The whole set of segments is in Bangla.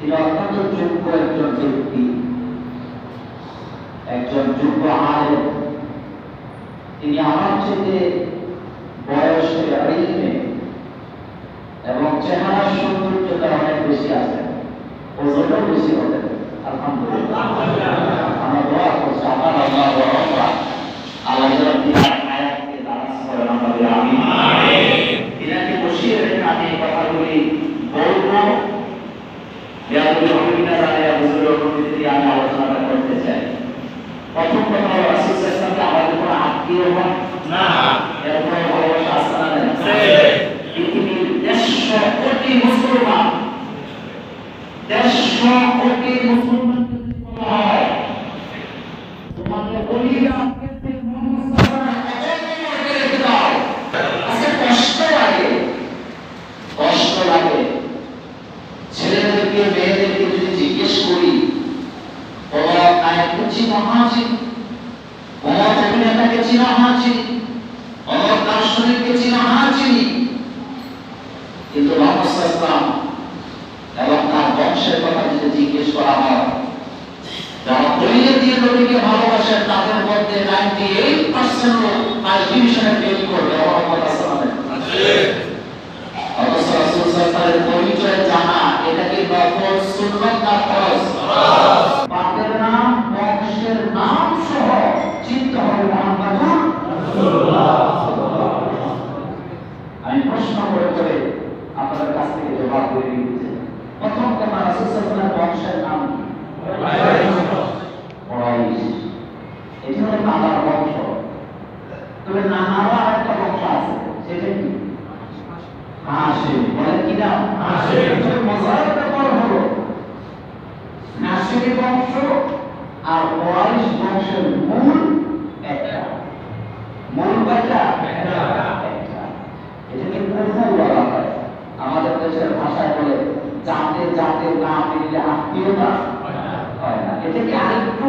তিনি অত্যন্ত যোগ্য একজন ব্যক্তি, একজন যোগ্য আলেম। তিনি আমার চেয়ে বয়সে আইনে এবং চেহারা সৌন্দর্যতা অনেক বেশি আছেন ওজনও বেশি হতেন আলহামদুলিল্লাহ। আমার দোয়া করছি। আমি আলোচনাটা করতে চাই। প্রথম কথা হলো রাসূল আলাইহি আমাদের কোনো আত্মীয় হন? না। এর ভালোবাসা না পৃথিবীর দেড়শো কোটি মুসলমান দেড়শো কোটি মুসলমানকে যদি বলা হয় তোমাকে বলিয়া আজকে মোহাম্মদ সাল্লাল্লাহু আলাইহি ওয়াসাল্লাম রেখে দাও আজকে কষ্ট লাগে কষ্ট লাগে ছেলেদেরকে মেয়েদেরকে যদি জিজ্ঞেস করি নবীকে ভালোবাসেন তাদের মধ্যে নাইনটি পরিচয় জানা এটা কি নফল না ফরজ নাম বংশের নাম সহ চিন্তা হবে মুহাম্মাদুর আমি প্রশ্ন করে করে আপনাদের কাছ থেকে জবাব করে দিচ্ছি প্রথম কথা রাসূল সাল্লাল্লাহু আলাইহি বংশের নাম কি কুরাইশ এটা হলো নানার বংশ তবে নানারও আরেকটা বংশ আছে সেটা কি? হাসিম বলে কি হাশিম। এটার মজার ব্যাপার হলো হাসিমি বংশ আর কোরাইশ বংশের মূল একটা। মূল কয়টা? একটা। একটা। এটাকে কুফু বলা হয়। আমাদের দেশের ভাষায় বলে জাতে জাতে না মিললে আত্মীয়তা। হয় না। এটাকে আরেকটু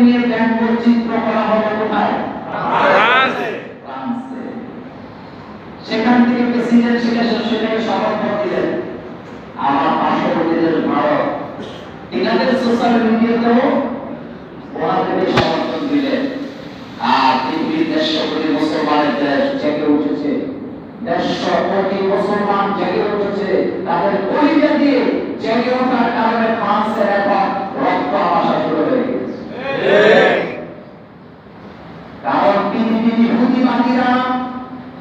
নিয়ে ব্যঙ্গ চিত্র করা হবে কোথায়? সেখান থেকে প্রেসিডেন্ট সেখানে সেটাকে সমর্থন দিলেন। আমার পার্শ্ববর্তী দেশ ভারত। তিনাদের সোশ্যাল মিডিয়াতেও ওনাদেরকে সমর্থন দিলেন। আর পৃথিবীর দেড়শো কোটি মুসলমানের দেশ জেগে উঠেছে। দেড়শো কোটি মুসলমান জেগে উঠেছে। তাদের কলিজা দিয়ে জেগে ওঠার কারণে ফ্রান্সের এখন রক্ত আমাশা শুরু হয়ে গেছে কারণ পৃথিবীর ইহুদিবাদীরা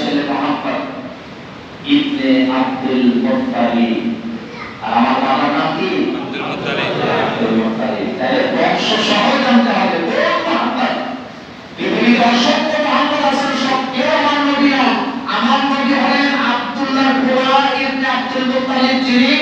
ছেলে মহাম্মদ ইবনে আব্দুল মুত্তালিব। আর আমার বাবার নাম কি? আব্দুল আব্দুল মুত্তালিব। তাহলে বংশ সহ জানতে হবে। কোন অসংখ্য মুহাম্মদ আছেন সব কেউ আমার নবী নন। আমার নবী হলেন আব্দুল্লাহ গোলা ইবনে আব্দুল মুত্তালিব যিনি